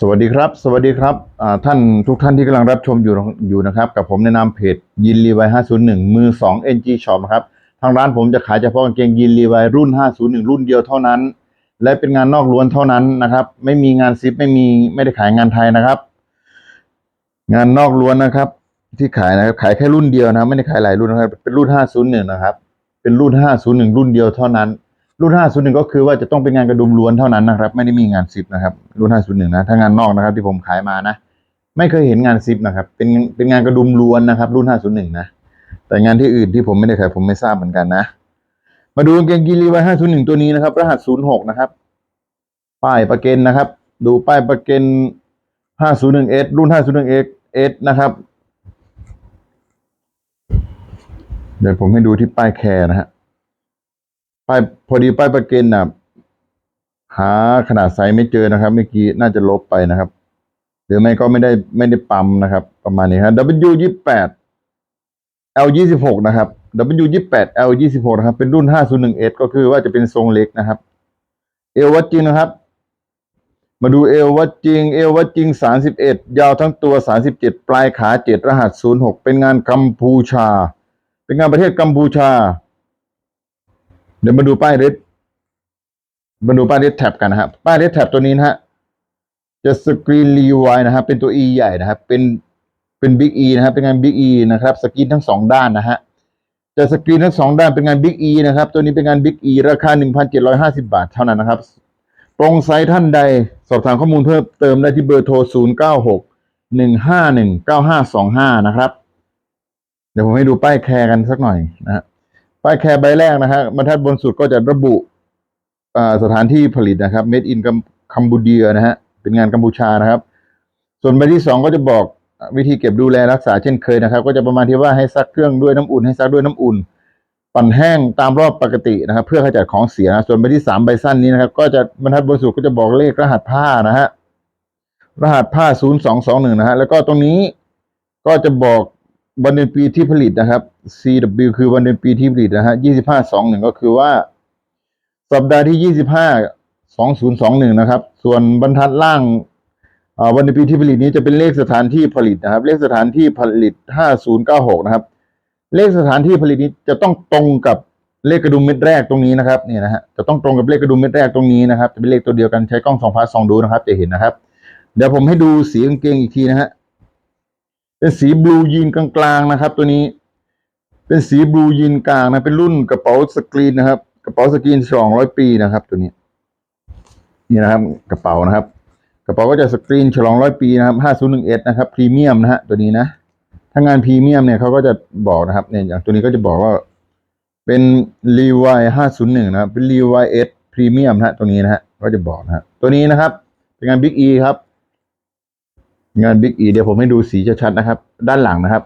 สวัสดีครับ สวัสดีครับท่านทุกท่านที่กำลังรับชมอยู่อยู่นะครับ กับผมในนามเพจยินรีไว501มือ2 NG Shop นะครับ ทางร้านผมจะขายเฉพาะกางเกงยินรีไวรุ่น501รุ่นเดียวเท่านั้น และเป็นงานนอกล้วนเท่านั้นนะครับ ไม่มีงานซิปไม่มีไม่ได้ขายงานไทยนะครับ งานนอกล้วนนะครับ ที่ขายนะครับขายแค่รุ่นเดียวนะไม่ได้ขายหลายรุ่นนะครับ เป็นรุ่น501นะครับ เป็นรุ่น501รุ่นเดียวเท่านั้น รุ่น 501 ก็คือว่าจะต้องเป็นงานกระดุมล้วนเท่านั้นนะครับ ไม่ได้มีงานซิปนะครับ รุ่น 501 นะ ถ้างานนอกนะครับ ที่ผมขายมานะ ไม่เคยเห็นงานซิปนะครับ เป็นเป็นงานกระดุมล้วนนะครับ รุ่น 501 นะ แต่งานที่อื่นที่ผมไม่ได้ขายผมไม่ทราบเหมือนกันนะ มาดูกางเกงกีรีไว้501 ตัวนี้นะครับ รหัส 06 นะครับ ป้ายประเกนนะครับ ดูป้ายประเกน 501S รุ่น 501S นะครับ เดี๋ยวผมให้ดูที่ป้ายแคร์นะฮะ ป้ายพอดีป้ายประเกนนะหาขนาดไซส์ไม่เจอนะครับ เมื่อกี้น่าจะลบไปนะครับ หรือไม่ก็ไม่ได้ไม่ได้ปั๊มนะครับ ประมาณนี้ครับ W ยี่แปด L ยี่สิบหกนะครับ W ยี่แปด L ยี่สิบหกนะครับเป็นรุ่นห้าศูนย์หนึ่งเอก็คือว่าจะเป็นทรงเล็กนะครับ เอววัดจริงนะครับ มาดูเอววัดจริง เอววัดจริงสามสิบเอ็ดยาวทั้งตัวสามสิบเจ็ดปลายขาเจ็ดรหัสศูนย์หกเป็นงานกัมพูชา เป็นงานประเทศกัมพูชา เดี๋ยวมาดูป้ายเรดมาดูป้ายเรดแท็บกันนะครับป้ายเรดแท็บตัวนี้นะฮะจะสกรีนรีไวนะครับ เป็นตัว E ใหญ่นะครับ เป็นเป็นบิ๊ก E นะครับ เป็นงานบิ๊ก E นะครับสกรีนทั้งสองด้านนะฮะจะสกรีนทั้งสองด้านเป็นงานบิ๊ก E นะครับ ตัวนี้เป็นงานบิ๊ก E ราคา 1,750 บาทเท่านั้นนะครับ ตรงไซต์ท่านใดสอบถามข้อมูลเพิ่มเติมได้ที่เบอร์โทร 096 151 9525 นะครับ เดี๋ยวผมให้ดูป้ายแคร์กันสักหน่อยนะฮะ ป้ายแคร์ใบแรกนะฮะบรรทัดบนสุดก็จะระบุสถานที่ผลิตนะครับ made in คัมบูเดียนะฮะเป็นงานกัมพูชานะครับ ส่วนใบที่สองก็จะบอกวิธีเก็บดูแลรักษาเช่นเคยนะครับ ก็จะประมาณที่ว่าให้ซักเครื่องด้วยน้ำอุ่นให้ซักด้วยน้ำอุ่น ปั่นแห้งตามรอบปกตินะครับ เพื่อขจัดของเสียนะส่วนใบที่สามใบสั้นนี้นะครับ ก็จะบรรทัดบนสุดก็จะบอกเลขรหัสผ้านะฮะรหัสผ้า 0221 นะฮะแล้วก็ตรงนี้ก็จะบอก วันเดือนปีที่ผลิตนะครับ CW คือวันเดือนปีที่ผลิตนะฮะ2521ก็คือว่า สัปดาห์ที่25 2021นะครับ ส่วนบรรทัดล่างวันเดือนปีที่ผลิตนี้จะเป็นเลขสถานที่ผลิตนะครับ เลขสถานที่ผลิต5096นะครับ เลขสถานที่ผลิตนี้จะต้องตรงกับเลขกระดุมเม็ดแรกตรงนี้นะครับเนี่ยนะฮะจะต้องตรงกับเลขกระดุมเม็ดแรกตรงนี้นะครับ จะเป็นเลขตัวเดียวกันใช้กล้องสองพาสองดูนะครับ จะเห็นนะครับ เดี๋ยวผมให้ดูสีกางเกงอีกทีนะฮะ เป็นสีบลูยีนกลางๆนะครับ ตัวนี้ เป็นสีบลูยีนกลางนะเป็นรุ่นกระเป๋าสกรีนนะครับ กระเป๋าสกรีนสองร้อยปีนะครับ ตัวนี้ นี่นะครับ กระเป๋านะครับ กระเป๋าก็จะสกรีนฉลองร้อยปีนะครับห้าศูนย์หนึ่งเอนะครับพรีเมียมนะฮะตัวนี้นะถ้างานพรีเมียมเนี่ยเขาก็จะบอกนะครับเนี่ยอย่างตัวนี้ก็จะบอกว่าเป็นรีวายห้าศูนย์หนึ่งนะครับ เป็นรีวายเอสพรีเมียมนะฮะตรงนี้นะฮะก็จะบอกนะฮะตัวนี้นะครับ เป็นงานบิ๊กอีครับ งานบิ๊กอีเดี๋ยวผมให้ดูสีชัดๆนะครับ ด้านหลังนะครับ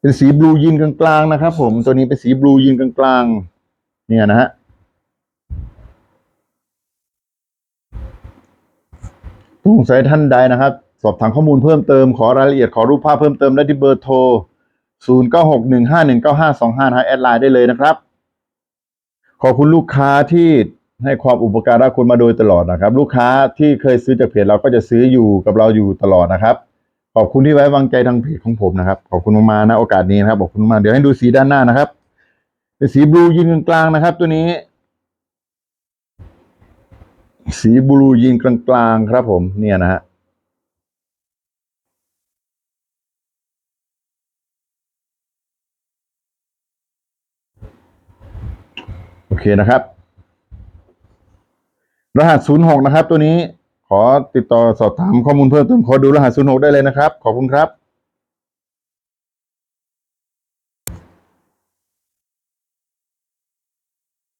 เป็นสีบลูยีนกลางๆนะครับ ผมตัวนี้เป็นสีบลูยีนกลางๆเนี่ยนะฮะสงสัยท่านใดนะครับ สอบถามข้อมูลเพิ่มเติมขอรายละเอียดขอรูปภาพเพิ่มเติมได้ที่เบอร์โทร 0 9 6 1 5 1 9 5 2 5นะแอดไลน์ได้เลยนะครับ ขอบคุณลูกค้าที่ ให้ความอุปการะคุณมาโดยตลอดนะครับ ลูกค้าที่เคยซื้อจากเพจเราก็จะซื้ออยู่กับเราอยู่ตลอดนะครับ ขอบคุณที่ไว้วางใจทางเพจของผมนะครับ ขอบคุณมากๆนะโอกาสนี้นะครับขอบคุณมากเดี๋ยวให้ดูสีด้านหน้านะครับ เป็นสีบลูยีนกลางๆนะครับ ตัวนี้ สีบลูยีนกลางๆครับผมเนี่ยนะฮะโอเคนะครับ รหัส 06 นะครับ ตัวนี้ขอติดต่อสอบถามข้อมูลเพิ่มเติมขอดูรหัส 06 ได้เลยนะครับ ขอบคุณครับ